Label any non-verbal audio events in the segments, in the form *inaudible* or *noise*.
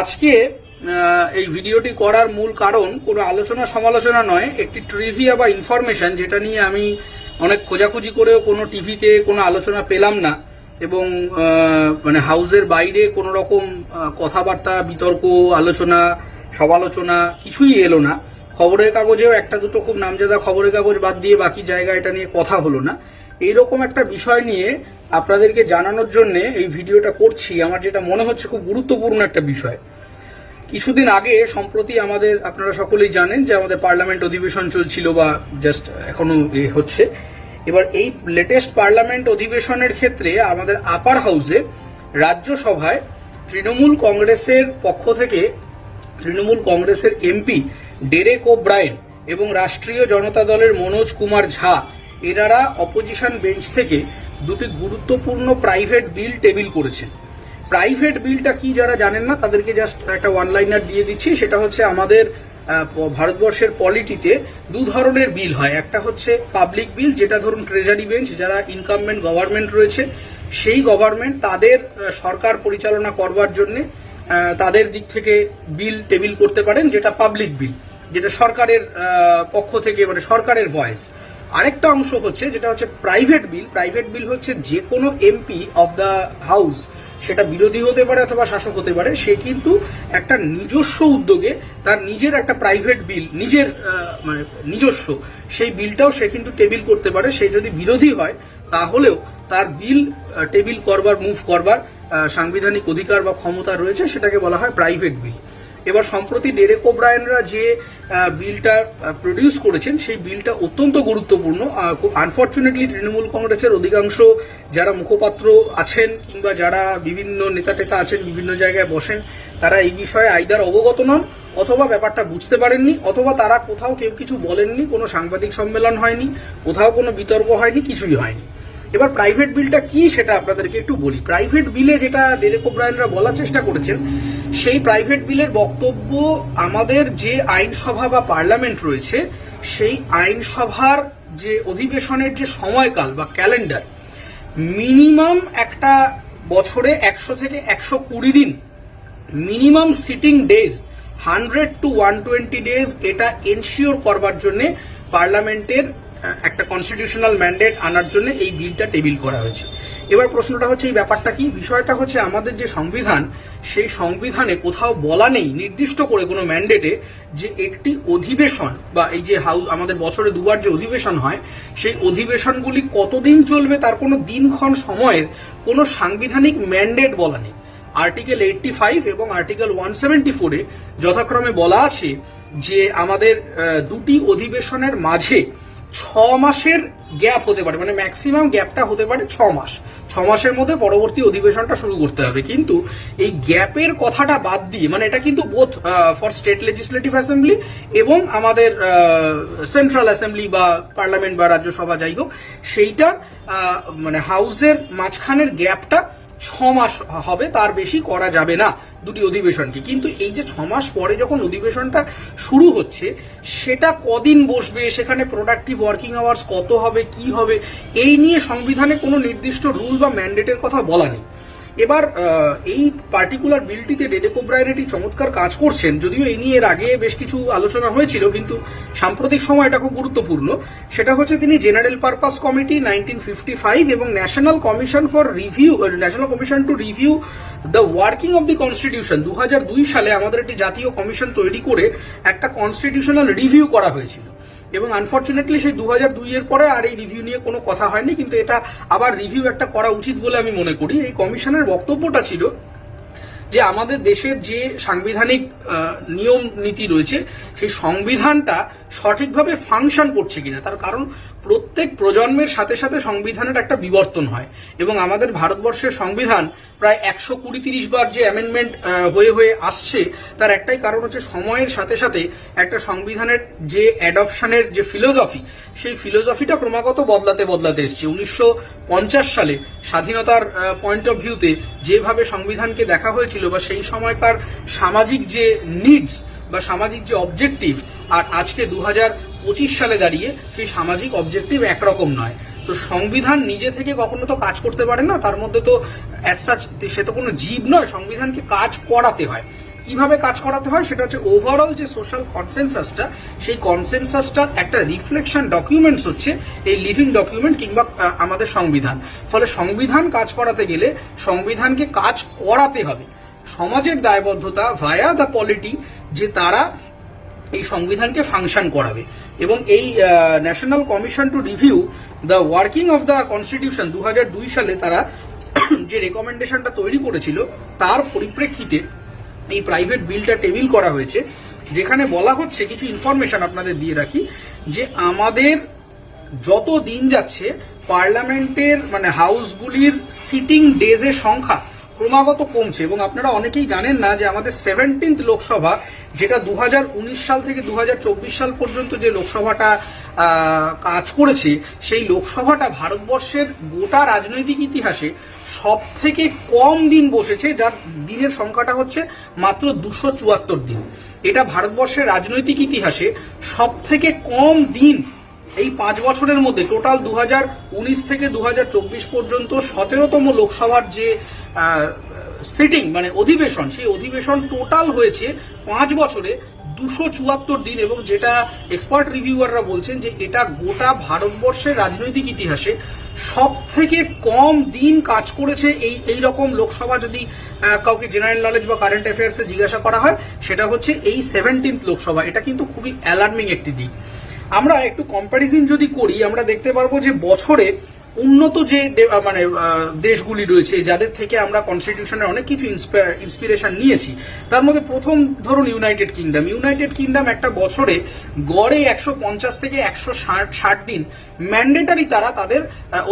আজকে এই ভিডিওটি করার মূল কারণ কোনো আলোচনা সমালোচনা নয়, একটি ট্রিভিয়া বা ইনফরমেশন যেটা নিয়ে আমি অনেক খোঁজাখুঁজি করেও কোনো টিভিতে কোনো আলোচনা পেলাম না এবং মানে হাউসের বাইরে কোনো রকম কথাবার্তা, বিতর্ক, আলোচনা, সমালোচনা কিছুই এলো না। খবরের কাগজেও একটা দুটো খুব নামজাদা খবরের কাগজ বাদ দিয়ে বাকি জায়গা এটা নিয়ে কথা হলো না। এইরকম একটা বিষয় নিয়ে আপনাদেরকে জানানোর জন্য এই ভিডিওটা করছি। আমার যেটা মনে হচ্ছে খুব গুরুত্বপূর্ণ একটা বিষয়। কিছুদিন আগে, সম্প্রতি আমাদের, আপনারা সকলেই জানেন যে আমাদের পার্লামেন্ট অধিবেশন চলছিল বা জাস্ট এখনও হচ্ছে। এবার এই লেটেস্ট পার্লামেন্ট অধিবেশনের ক্ষেত্রে আমাদের আপার হাউসে রাজ্যসভায় তৃণমূল কংগ্রেসের পক্ষ থেকে তৃণমূল কংগ্রেসের এমপি ডেরেক ও ব্রায়েন এবং রাষ্ট্রীয় জনতা দলের মনোজ কুমার ঝা এনারা অপোজিশন বেঞ্চ থেকে দুটি গুরুত্বপূর্ণ প্রাইভেট বিল টেবিল করেছেন। প্রাইভেট বিলটা কি যারা জানেন না, তাদেরকে জাস্ট একটা ওয়ান লাইনার দিয়ে দিচ্ছি। সেটা হচ্ছে আমাদের ভারতবর্ষের পলিটিতে দু ধরনের বিল হয়। একটা হচ্ছে পাবলিক বিল যেটা ধরুন ট্রেজারি বেঞ্চ যারা ইনকামমেন্ট গভর্নমেন্ট রয়েছে, সেই গভর্নমেন্ট তাদের সরকার পরিচালনা করবার জন্য তাদের দিক থেকে বিল টেবিল করতে পারেন, যেটা পাবলিক বিল যেটা সরকারের পক্ষ থেকে মানে সরকারের ভয়েস আরেকটা অংশ হচ্ছে, যেটা হচ্ছে প্রাইভেট বিল প্রাইভেট বিল হচ্ছে যে কোনো এমপি অফ দ্য হাউস সেটা বিরোধী হতে পারে অথবা শাসক হতে পারে, সে কিন্তু একটা নিজস্ব উদ্যোগে তার নিজের একটা প্রাইভেট বিল নিজের মানে নিজস্ব, সেই বিলটাও সে কিন্তু টেবিল করতে পারে। সে যদি বিরোধী হয়, তাহলেও তার বিল টেবিল করবার মুভ করবার সাংবিধানিক অধিকার বা ক্ষমতা রয়েছে, সেটাকে বলা হয় প্রাইভেট বিল এবার সম্প্রতি ডেরেক ওব্রায়নরা যে বিলটা প্রডিউস করেছেন, সেই বিলটা অত্যন্ত গুরুত্বপূর্ণ। আনফর্চুনেটলি তৃণমূল কংগ্রেসের অধিকাংশ যারা মুখপাত্র আছেন কিংবা যারা বিভিন্ন নেতা টেতা আছেন, বিভিন্ন জায়গায় বসেন, তারা এই বিষয়ে আইদার অবগত নন, অথবা ব্যাপারটা বুঝতে পারেননি, অথবা তারা কোথাও কেউ কিছু বলেননি, কোনো সাংবাদিক সম্মেলন হয়নি, কোথাও কোনো বিতর্ক হয়নি, কিছুই হয়নি। এবার প্রাইভেট বিলটা কি সেটা আপনাদেরকে একটু বলি। প্রাইভেট বিলে যেটা ডেরেক ওব্রায়নরা বলার চেষ্টা করেছেন, সেই প্রাইভেট বিলের বক্তব্য আমাদের যে আইনসভা বা পার্লামেন্ট রয়েছে, সেই আইনসভার যে অধিবেশনের যে সময়কাল বা ক্যালেন্ডার মিনিমাম একটা বছরে একশো থেকে একশো কুড়ি দিন minimum sitting days hundred to one twenty days এটা এনশিওর করবার জন্য পার্লামেন্টের একটা কনস্টিটিউশনাল ম্যান্ডেট আনার জন্য এই বিলটা টেবিল করা হয়েছে। এবার প্রশ্নটা হচ্ছে, এই ব্যাপারটা কি? বিষয়টা হচ্ছে, আমাদের যে সংবিধান, সেই সংবিধানে কোথাও বলা নেই, নির্দিষ্ট করে কোনো ম্যান্ডেটে যে একটি অধিবেশন বা এই যে হাউস আমাদের বছরে দুবার যে অধিবেশন হয়, সেই অধিবেশনগুলি কতদিন চলবে তার কোনো দিনক্ষণ সময়ের কোনো সাংবিধানিক ম্যান্ডেট বলা নেই। আর্টিকেল এইটটি ফাইভ এবং আর্টিকেল ওয়ান সেভেন্টি ফোরে যথাক্রমে বলা আছে যে আমাদের দুটি অধিবেশনের মাঝে ছ মাসের গ্যাপ হতে পারে মানে ম্যাক্সিমাম গ্যাপটা হতে পারে ছ মাস। ছ মাসের মধ্যে পরবর্তী অধিবেশনটা শুরু করতে হবে। কিন্তু এই গ্যাপের কথাটা বাদ দিয়ে মানে এটা কিন্তু both for state legislative assembly এবং আমাদের সেন্ট্রাল অ্যাসেম্বলি বা পার্লামেন্ট বা রাজ্যসভা যাই হোক সেইটা আহ, মানে হাউসের মাঝখানের গ্যাপটা ছ মাস হবে, তার বেশি করা যাবে না দুটি অধিবেশনকে। কিন্তু এই যে ছমাস মাস পরে যখন অধিবেশনটা শুরু হচ্ছে, সেটা কদিন বসবে, সেখানে প্রোডাক্টিভ ওয়ার্কিং আওয়ার্স কত হবে, কি হবে, এই নিয়ে সংবিধানে কোনো নির্দিষ্ট রুল বা ম্যান্ডেটের কথা বলা নেই। এবার এই পার্টিকুলার বিলটিতে ডেডেক একটি চমৎকার কাজ করছেন, যদিও এই নিয়ে এর আগে বেশ কিছু আলোচনা হয়েছিল, কিন্তু সাম্প্রতিক সময় এটা খুব গুরুত্বপূর্ণ। সেটা হচ্ছে তিনি general purpose committee nineteen fifty five এবং national commission for review national commission to review the working of the constitution. দু হাজার দুই সালে আমাদের একটি জাতীয় কমিশন তৈরি করে একটা কনস্টিটিউশনাল রিভিউ করা হয়েছিল। এবং আনফর্চুনেটলি সেই দু হাজার দুইয়ের পরে আর এই রিভিউ নিয়ে কোনো কথা হয়নি, কিন্তু এটা আবার রিভিউ একটা করা উচিত বলে আমি মনে করি। এই কমিশনের বক্তব্যটা ছিল যে আমাদের দেশের যে সাংবিধানিক নিয়ম নীতি রয়েছে, সেই সংবিধানটা সঠিকভাবে ফাংশন করছে কিনা, তার কারণ প্রত্যেক প্রজন্মের সাথে সাথে সংবিধানের একটা বিবর্তন হয় এবং আমাদের ভারতবর্ষের সংবিধান প্রায় একশো কুড়ি তিরিশ বার যে অ্যামেন্ডমেন্ট হয়ে হয়ে আসছে, তার একটাই কারণ হচ্ছে সময়ের সাথে সাথে একটা সংবিধানের যে অ্যাডপশনের যে ফিলোসফি সেই ফিলোসফিটা ক্রমাগত বদলাতে বদলাতে এসছে। উনিশশো পঞ্চাশ সালে স্বাধীনতার পয়েন্ট অফ ভিউতে যেভাবে সংবিধানকে দেখা হয়েছিল বা সেই সময়কার সামাজিক যে নিডস বা সামাজিক যে অবজেক্টিভ আর আজকে দু পঁচিশ সালে দাঁড়িয়ে সেই সামাজিক অবজেক্টিভ একরকম নয়। তো সংবিধান নিজে থেকে কখনো তো কাজ করতে পারে না, তার মধ্যে তো সে তো কোনো জীব নয়, সংবিধানকে কাজ করাতে হয়। কীভাবে কাজ করাতে হয়? সেটা হচ্ছে ওভারঅল যে সোশ্যাল কনসেনসাসটা সেই কনসেনসাসটার একটা রিফ্লেকশন ডকুমেন্টস হচ্ছে এই লিভিং ডকুমেন্ট কিংবা আমাদের সংবিধান। ফলে সংবিধান কাজ করাতে গেলে সংবিধানকে কাজ করাতে হবে। সমাজের দায়বদ্ধতা ভায়া দ্য পলিটি যে তারা এই সংবিধানকে ফাংশন করাবে। এবং এই national commission to review the working of the constitution দু হাজার দুই সালে তারা *clears throat* যে রেকমেন্ডেশনটা তৈরি করেছিল, তার পরিপ্রেক্ষিতে এই প্রাইভেট বিলটা টেবিল করা হয়েছে, যেখানে বলা হচ্ছে, কিছু ইনফরমেশন আপনাদের দিয়ে রাখি, যে আমাদের যত দিন যাচ্ছে পার্লামেন্টের মানে হাউসগুলির সিটিং ডেজের সংখ্যা ক্রমাগত কমছে এবং আপনারা অনেকেই জানেন না যে আমাদের সেভেন্টিন্থ লোকসভা, যেটা দু হাজার উনিশ সাল থেকে দু হাজার চব্বিশ সাল পর্যন্ত যে লোকসভাটা কাজ করেছে, সেই লোকসভাটা ভারতবর্ষের গোটা রাজনৈতিক ইতিহাসে সব থেকে কম দিন বসেছে, যার দিনের সংখ্যাটা হচ্ছে মাত্র দুশো চুয়াত্তর দিন। এটা ভারতবর্ষের রাজনৈতিক ইতিহাসে সব থেকে কম দিন এই পাঁচ বছরের মধ্যে টোটাল দু হাজার উনিশ থেকে দু হাজার চব্বিশ পর্যন্ত সতেরোতম লোকসভার যে সিটিং মানে অধিবেশন, সেই অধিবেশন টোটাল হয়েছে পাঁচ বছরে দুশো চুয়াত্তর দিন এবং যেটা এক্সপার্ট রিভিউয়াররা বলছেন যে এটা গোটা ভারতবর্ষের রাজনৈতিক ইতিহাসে সব থেকে কম দিন কাজ করেছে এই এই রকম লোকসভা যদি কাউকে জেনারেল নলেজ বা কারেন্ট অ্যাফেয়ার্সে জিজ্ঞাসা করা হয়, সেটা হচ্ছে এই সেভেন্টিন্থ লোকসভা। এটা কিন্তু খুবই অ্যালার্মিং একটি দিক। আমরা একটু কম্প্যারিজন যদি করি আমরা দেখতে পারব যে বছরে উন্নত যে মানে দেশগুলি রয়েছে, যাদের থেকে আমরা কনস্টিটিউশনের অনেক কিছু ইন্সপিরেশন নিয়েছি, তার মধ্যে প্রথম ধরুন ইউনাইটেড কিংডম ইউনাইটেড কিংডম একটা বছরে গড়ে একশো পঞ্চাশ থেকে একশো ষাট ষাট দিন ম্যান্ডেটারি তারা তাদের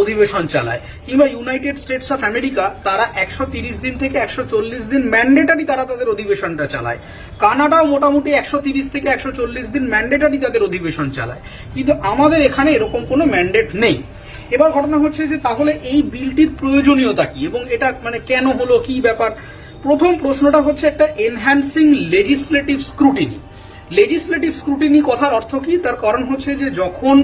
অধিবেশন চালায়। কিংবা ইউনাইটেড স্টেটস অফ আমেরিকা তারা একশো তিরিশ দিন থেকে একশো চল্লিশ দিন ম্যান্ডেটারি তারা তাদের অধিবেশনটা চালায়। কানাডাও মোটামুটি একশো তিরিশ থেকে একশো চল্লিশ দিন ম্যান্ডেটারি তাদের অধিবেশন চালায়। কিন্তু আমাদের এখানে এরকম কোনো ম্যান্ডেট নেই। এবার ঘটনা হচ্ছে যে তাহলে এই বিলটির প্রয়োজনীয়তা কি? এবং এটা মানে কেন হলো, কি ব্যাপার? প্রথম প্রশ্নটা হচ্ছে একটা enhancing legislative scrutiny legislative scrutiny কথার অর্থ কি? তার কারণ হচ্ছে যে যখন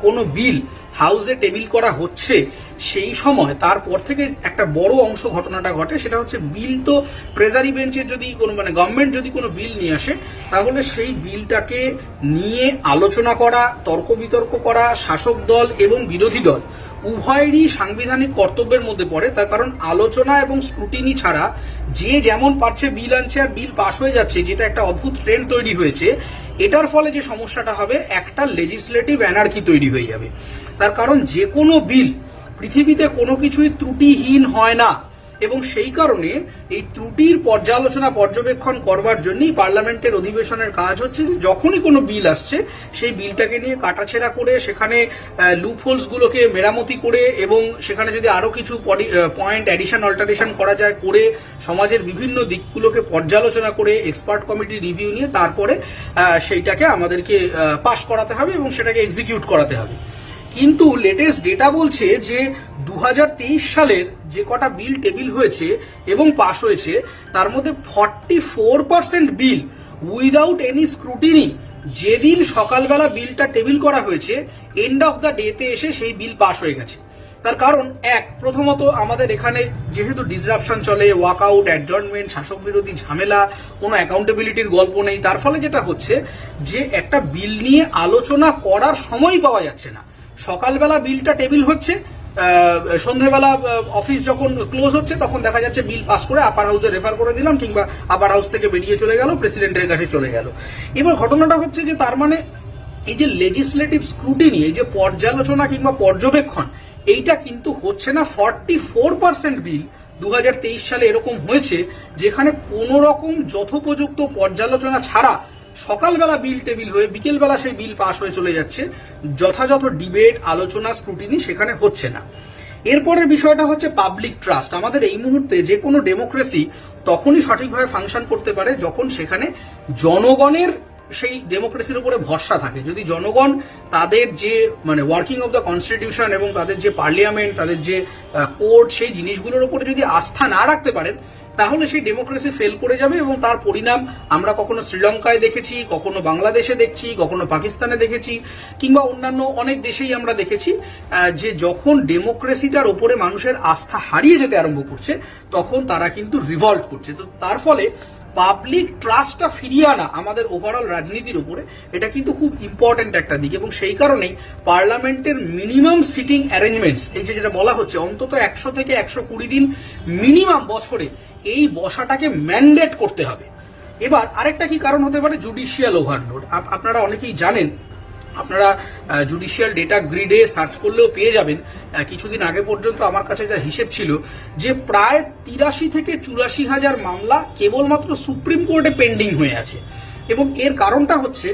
কোনো বিল হাউসে টেবিল করা হচ্ছে সেই সময়, তারপর থেকে একটা বড় অংশ ঘটনাটা ঘটে, সেটা হচ্ছে বিল তো ট্রেজারি বেঞ্চের যদি কোনো মানে গভর্নমেন্ট যদি কোনো বিল নিয়ে আসে, তাহলে সেই বিলটাকে নিয়ে আলোচনা করা, তর্ক বিতর্ক করা, শাসক দল এবং বিরোধী দল উভয়েরই সাংবিধানিক কর্তব্যের মধ্যে পড়ে। তার কারণ আলোচনা এবং স্ক্রুটিনি ছাড়া যে যেমন পারছে বিল আনছে আর বিল পাশ হয়ে যাচ্ছে, যেটা একটা অদ্ভুত ট্রেন্ড তৈরি হয়েছে, এটার ফলে যে সমস্যাটা হবে, একটা লেজিসলেটিভ অ্যানার্কি তৈরি হয়ে যাবে। তার কারণ যে কোনো বিল পৃথিবীতে কোনো কিছুই ত্রুটিহীন হয় না। এবং সেই কারণে এই ত্রুটির পর্যালোচনা পর্যবেক্ষণ করবার জন্যই পার্লামেন্টের অধিবেশনের কাজ হচ্ছে যে যখনই কোনো বিল আসছে, সেই বিলটাকে নিয়ে কাটাছেড়া করে সেখানে লুপহোলস গুলোকে মেরামতি করে এবং সেখানে যদি আরও কিছু পয়েন্ট অ্যাডিশন অল্টারেশন করা যায় করে সমাজের বিভিন্ন দিকগুলোকে পর্যালোচনা করে এক্সপার্ট কমিটি রিভিউ নিয়ে তারপরে সেইটাকে আমাদেরকে পাশ করাতে হবে এবং সেটাকে এক্সিকিউট করাতে হবে। কিন্তু লেটেস্ট ডেটা বলছে যে দু হাজার তেইশ সালের যে কটা বিল টেবিল হয়েছে এবং পাশ হয়েছে, তার মধ্যে forty four percent bill without any scrutiny যেদিন সকালবেলা বিলটা টেবিল করা হয়েছে এন্ড অফ দ্য ডেতে এসে সেই বিল পাশ হয়ে গেছে। তার কারণ এক, প্রথমত আমাদের এখানে যেহেতু ডিসরাপশন চলে ওয়াকআউট অ্যাডজর্নমেন্ট শাসক বিরোধী ঝামেলা, কোনো অ্যাকাউন্টেবিলিটির গল্প নেই, তার ফলে যেটা হচ্ছে যে একটা বিল নিয়ে আলোচনা করার সময় পাওয়া যাচ্ছে না। সকালবেলা বিলটা টেবিল হচ্ছে সন্ধেবেলা অফিস যখন ক্লোজ হচ্ছে, তখন দেখা যাচ্ছে বিল পাস করে আপার হাউসে রেফার করে দিলাম, কিংবা আপার হাউস থেকে বেরিয়ে চলে গেল প্রেসিডেন্টের কাছে চলে গেল। এবার ঘটনাটা হচ্ছে যে তার মানে এই যে লেজিসলেটিভ স্ক্রুটিনি এই যে পর্যালোচনা কিংবা পর্যবেক্ষণ, এইটা কিন্তু হচ্ছে না ফর্টি ফোর পার্সেন্ট বিল দু হাজার তেইশ সালে এরকম হয়েছে, যেখানে কোনো রকম যথোপযুক্ত পর্যালোচনা ছাড়া সকালবেলা বিল টেবিল হয়ে বিকেলবেলা সেই বিল পাশ হয়ে চলে যাচ্ছে। যথাযথ ডিবেট, আলোচনা, স্ক্রুটিনি সেখানে হচ্ছে না। এরপরের বিষয়টা হচ্ছে পাবলিক ট্রাস্ট। আমাদের এই মুহূর্তে যে কোনো ডেমোক্রেসি তখনই সঠিকভাবে ফাংশন করতে পারে যখন সেখানে জনগণের সেই ডেমোক্রেসির উপরে ভরসা থাকে। যদি জনগণ তাদের যে মানে ওয়ার্কিং অফ দ্য কনস্টিটিউশন এবং তাদের যে পার্লিয়ামেন্ট তাদের যে কোর্ট সেই জিনিসগুলোর উপরে যদি আস্থা না রাখতে পারেন তাহলে সেই ডেমোক্রেসি ফেল করে যাবে এবং তার পরিণাম আমরা কখনো শ্রীলঙ্কায় দেখেছি, কখনো বাংলাদেশে দেখছি, কখনো পাকিস্তানে দেখেছি, কিংবা অন্যান্য অনেক দেশেই আমরা দেখেছি যে যখন ডেমোক্রেসিটার ওপরে মানুষের আস্থা হারিয়ে যেতে আরম্ভ করছে, তখন তারা কিন্তু রিভল্ট করছে। তো তার ফলে পাবলিক ট্রাস্টটা ফিরিয়ে আনা আমাদের ওভারঅল রাজনীতির উপরে, এটা কিন্তু খুব ইম্পর্টেন্ট একটা দিক এবং সেই কারণেই পার্লামেন্টের মিনিমাম সিটিং অ্যারেঞ্জমেন্টস এই যে যেটা বলা হচ্ছে, অন্তত একশো থেকে একশো কুড়ি দিন মিনিমাম বছরে এই বসাটাকে ম্যান্ডেট করতে হবে। এবার আরেকটা কি কারণ হতে পারে? জুডিশিয়াল ওভারলোড আপনারা অনেকেই জানেন আপনারা জুডিশিয়াল ডেটা গ্রিডে সার্চ করলেও পেয়ে যাবেন। কিছুদিন আগে পর্যন্ত আমার কাছে যা হিসেব ছিল, যে প্রায় তিরাশি থেকে চুরাশি হাজার মামলা কেবলমাত্র সুপ্রিম কোর্টে পেন্ডিং হয়ে আছে। এবং এর কারণটা হচ্ছে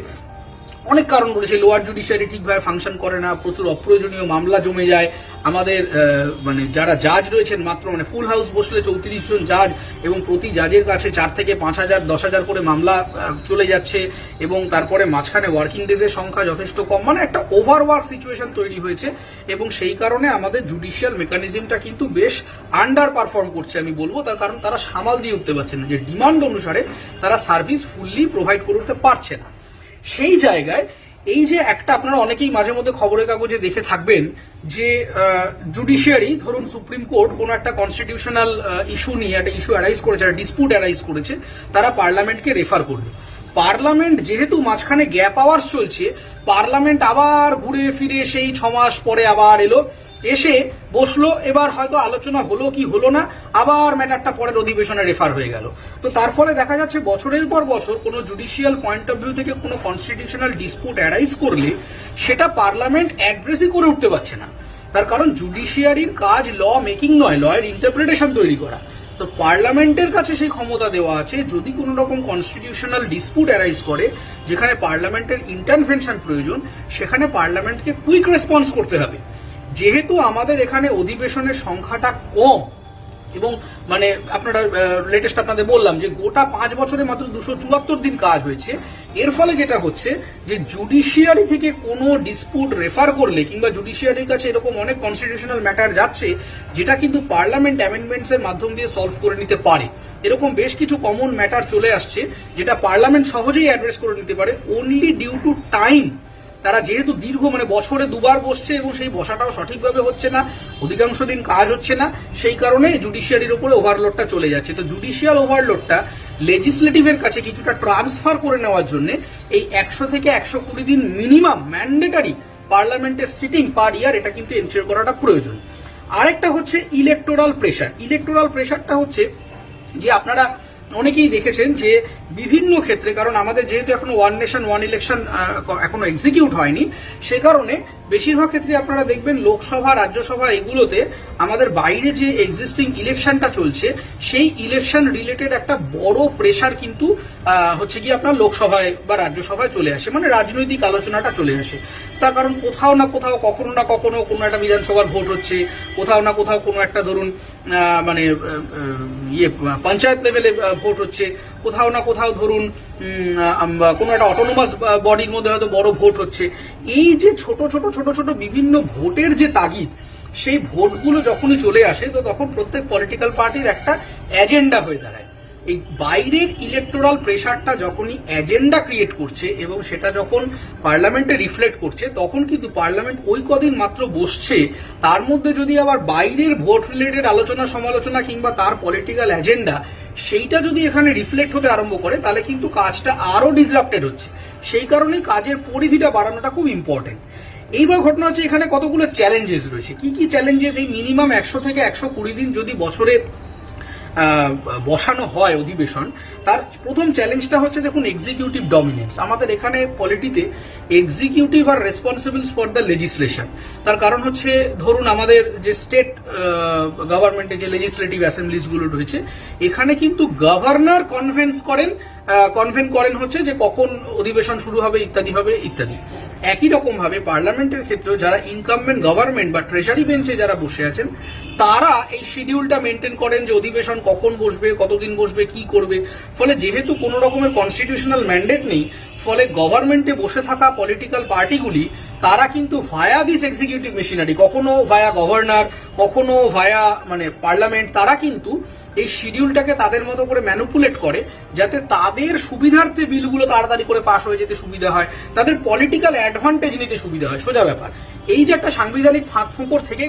অনেক কারণ রয়েছে লোয়ার জুডিশিয়ারি ঠিকভাবে ফাংশন করে না, প্রচুর অপ্রয়োজনীয় মামলা জমে যায়। আমাদের মানে যারা জাজ রয়েছেন মাত্র মানে ফুল হাউস বসলে চৌত্রিশ জন জাজ এবং প্রতি জাজের কাছে চার থেকে পাঁচ হাজার, দশ হাজার করে মামলা চলে যাচ্ছে এবং তারপরে মাঝখানে ওয়ার্কিং ডেজের সংখ্যা যথেষ্ট কম। মানে একটা ওভারওয়ার্ক সিচুয়েশন তৈরি হয়েছে এবং সেই কারণে আমাদের জুডিশিয়াল মেকানিজমটা কিন্তু বেশ আন্ডার পারফর্ম করছে, আমি বলব। তার কারণ তারা সামাল দিয়ে উঠতে পারছে না যে ডিমান্ড অনুসারে তারা সার্ভিস ফুললি প্রোভাইড করে উঠতে পারছে না। সেই জায়গায় এই যে একটা আপনারা অনেকেই মাঝে মধ্যে খবরের কাগজে দেখে থাকবেন যে জুডিশিয়ারি ধরুন সুপ্রিম কোর্ট কোনো একটা কনস্টিটিউশনাল ইস্যু নিয়ে একটা ইস্যু অ্যারাইজ করেছে, একটা ডিসপুট অ্যারাইজ করেছে, তারা পার্লামেন্টকে রেফার করল। পার্লামেন্ট যেহেতু মাঝখানে গ্যাপ আওয়ার্স চলছে, পার্লামেন্ট আবার ঘুরে ফিরে সেই ছ মাস পরে আবার এলো, এসে বসল, এবার হয়তো আলোচনা হলো কি হলো না, আবার ম্যাটারটা পরের অধিবেশনে রেফার হয়ে গেল। তো তার ফলে দেখা যাচ্ছে বছরের পর বছর কোনো জুডিশিয়াল পয়েন্ট অফ ভিউ থেকে কোনো কনস্টিটিউশনাল ডিসপুট অ্যারাইজ করলে সেটা পার্লামেন্ট অ্যাড্রেসই করে উঠতে পারছে না। তার কারণ জুডিশিয়ারির কাজ ল মেকিং নয় লয়ের ইন্টারপ্রিটেশন তৈরি করা। তো পার্লামেন্টের কাছে সেই ক্ষমতা দেওয়া আছে, যদি কোনো রকম কনস্টিটিউশনাল ডিসপুট অ্যারাইজ করে, যেখানে পার্লামেন্টের ইন্টারভেনশন প্রয়োজন, সেখানে পার্লামেন্টকে কুইক রেসপন্স করতে হবে। যেহেতু আমাদের এখানে অধিবেশনের সংখ্যাটা কম, এবং মানে আপনারা লেটেস্ট আপনাদের বললাম যে গোটা পাঁচ বছরে মাত্র দুশো চুয়াত্তর দিন কাজ হয়েছে, এর ফলে যেটা হচ্ছে যে জুডিশিয়ারি থেকে কোনো ডিসপুট রেফার করলে কিংবা জুডিশিয়ারির কাছে এরকম অনেক কনস্টিটিউশনাল ম্যাটার যাচ্ছে, যেটা কিন্তু পার্লামেন্ট অ্যামেন্ডমেন্টস এর মাধ্যম দিয়ে সলভ করে নিতে পারে। এরকম বেশ কিছু কমন ম্যাটার চলে আসছে, যেটা পার্লামেন্ট সহজেই অ্যাড্রেস করে নিতে পারে ওনলি ডিউ টু টাইম তারা যেহেতু দীর্ঘ মানে বছরে দুবার বসছে এবং সেই বসাটাও সঠিকভাবে হচ্ছে না, অধিকাংশ দিন কাজ হচ্ছে না, সেই কারণে জুডিশিয়ারির উপরে ওভারলোডটা চলে যাচ্ছে। তো জুডিশিয়াল ওভারলোডটা লেজিসলেটিভের কাছে কিছুটা ট্রান্সফার করে নেওয়ার জন্য এই একশো থেকে একশো কুড়ি দিন মিনিমাম ম্যান্ডেটারি পার্লামেন্টের সিটিং পার ইয়ার এটা কিন্তু এনশিওর করাটা প্রয়োজন। আরেকটা হচ্ছে ইলেকটোরাল প্রেশার ইলেকটোরাল প্রেশারটা হচ্ছে যে আপনারা অনেকেই দেখেছেন যে বিভিন্ন ক্ষেত্রে, কারণ আমাদের যেহেতু এখনও ওয়ান নেশন ওয়ান ইলেকশন এখনও এক্সিকিউট হয়নি, সে কারণে বেশিরভাগ ক্ষেত্রে আপনারা দেখবেন লোকসভা, রাজ্যসভা এগুলোতে আমাদের বাইরে যে এক্সিস্টিং ইলেকশনটা চলছে, সেই ইলেকশন রিলেটেড একটা বড় প্রেশার কিন্তু হচ্ছে কি আপনার লোকসভায় বা রাজ্যসভায় চলে আসে। মানে রাজনৈতিক আলোচনাটা চলে আসে। তার কারণ কোথাও না কোথাও কখনো না কখনো কোনো একটা বিধানসভার ভোট হচ্ছে, কোথাও না কোথাও কোনো একটা ধরুন মানে ইয়ে পঞ্চায়েত লেভেলে ভোট হচ্ছে। কোথাও না কোথাও ধরুন কোনো একটা অটোনোমাস বডির মধ্যে হয়তো বড় ভোট হচ্ছে। এই যে ছোট ছোট ছোট ছোট বিভিন্ন ভোটের যে তাগিদ, সেই ভোটগুলো যখনই চলে আসে, তো তখন প্রত্যেক পলিটিক্যাল পার্টির একটা এজেন্ডা হয়ে দাঁড়ায়। এই বাইরের ইলেকটোরাল প্রেশারটা যখনই এজেন্ডা ক্রিয়েট করছে এবং সেটা যখন পার্লামেন্টে রিফ্লেক্ট করছে, তখন কিন্তু পার্লামেন্ট ওই কদিন মাত্র বসছে, তার মধ্যে যদি আবার বাইরের ভোট রিলেটেড আলোচনা, সমালোচনা কিংবা তার পলিটিক্যাল এজেন্ডা সেইটা যদি এখানে রিফ্লেক্ট হতে আরম্ভ করে, তাহলে কিন্তু কাজটা আরও ডিসরাপ্টেড হচ্ছে। সেই কারণেই কাজের পরিধিটা বাড়ানোটা খুব ইম্পর্টেন্ট এইবার ঘটনা হচ্ছে এখানে কতগুলো চ্যালেঞ্জেস রয়েছে? কি কি চ্যালেঞ্জেস এই মিনিমাম একশো থেকে একশো কুড়ি দিন যদি বছরে বসানো হয় অধিবেশন, তার প্রথম চ্যালেঞ্জটা হচ্ছে দেখুন এক্সিকিউটিভ ডমিনেন্স আমাদের এখানে পলিটিতে executive are responsible for the legislation তার কারণ হচ্ছে, ধরুন আমাদের যে স্টেট গভর্নমেন্টের যে লেজিসলেটিভ অ্যাসেম্বলিজগুলো রয়েছে, এখানে কিন্তু গভর্নর কনভেন্স করেন কনভেন করেন হচ্ছে যে কখন অধিবেশন শুরু হবে, ইত্যাদি হবে, ইত্যাদি। একই রকম ভাবে পার্লামেন্টের ক্ষেত্রেও যারা ইনকামমেন্ট গভর্নমেন্ট বা ট্রেজারি বেঞ্চে যারা বসে আছেন তারা এই শিডিউলটা মেনটেন করেন যে অধিবেশন কখন বসবে, কতদিন বসবে, কি করবে। ফলে যেহেতু কোনো রকমের কনস্টিটিউশনাল ম্যান্ডেট নেই, ফলে গভর্নমেন্টে বসে থাকা পলিটিক্যাল পার্টিগুলি তারা কিন্তু ভায়া দিস এক্সিকিউটিভ মেশিনারি কখনো ভায়া গভর্নর কখনো ভায়া মানে পার্লামেন্ট তারা কিন্তু এই শিডিউলটাকে তাদের মতো করে ম্যানুপুলেট করে, যাতে তাদের সুবিধার্থে বিলগুলো তাড়াতাড়ি করে পাশ হয়ে যেতে সুবিধা হয়, তাদের পলিটিক্যাল অ্যাডভান্টেজ নিতে সুবিধা হয়। সোজা ব্যাপার। এই যে একটা সাংবিধানিক ফাঁক ফোঁকর থেকে